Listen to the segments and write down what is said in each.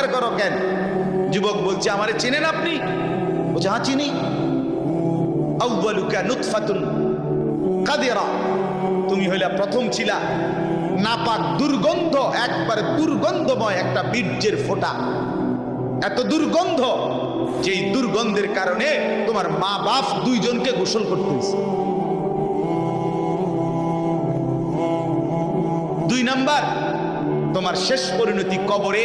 অহংকার করো কেন? যুবক বলছে, আমারে চেনেন আপনি? বলছে হ্যাঁ চিনি। তুমি হইলা প্রথম ছিলা। নাপাক দুর্গন্ধ দুর্গন্ধময় একটা বীর্যের ফোঁটা। এত দুর্গন্ধ, যেই দুর্গন্ধের কারণে তোমার মা বাপ দুইজনকে গোসল করতে দুই নাম্বার, তোমার শেষ পরিণতি কবরে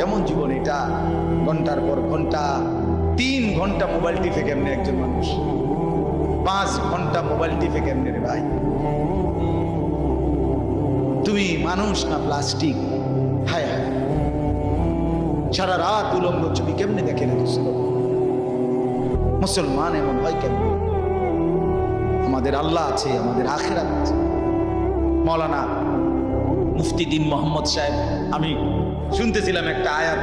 কেমন জীবন এটা? ঘণ্টার পর ঘণ্টা, তিন ঘণ্টা মোবাইল টিপে কেমনে একজন মানুষ? পাঁচ ঘণ্টা মোবাইল টিপে কেমনে রে ভাই? তুমি মানুষ না প্লাস্টিক হায় হায়। সারা রাত উলঙ্গ ছবি কেমনে দেখে না মুসলমান এমন হয় কেমন? আমাদের আল্লাহ আছে, আমাদের আখেরাত আছে। মৌলানা মুফতি দিন মোহাম্মদ সাহেব, আমি শুনতেছিলাম একটা আয়াত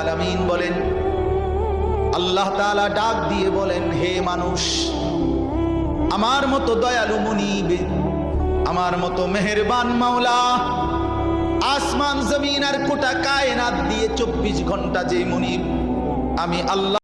আলামিন বলেন, আল্লাহ ডাক দিয়ে বলেন, হে মানুষ, আমার মতো দয়ালু মুনিব, আমার মতো মেহেরবান মাওলা, আসমান, জমিন আর কোটা কায়নাত দিয়ে চব্বিশ ঘণ্টা যে মুনিব, আমি আল্লাহ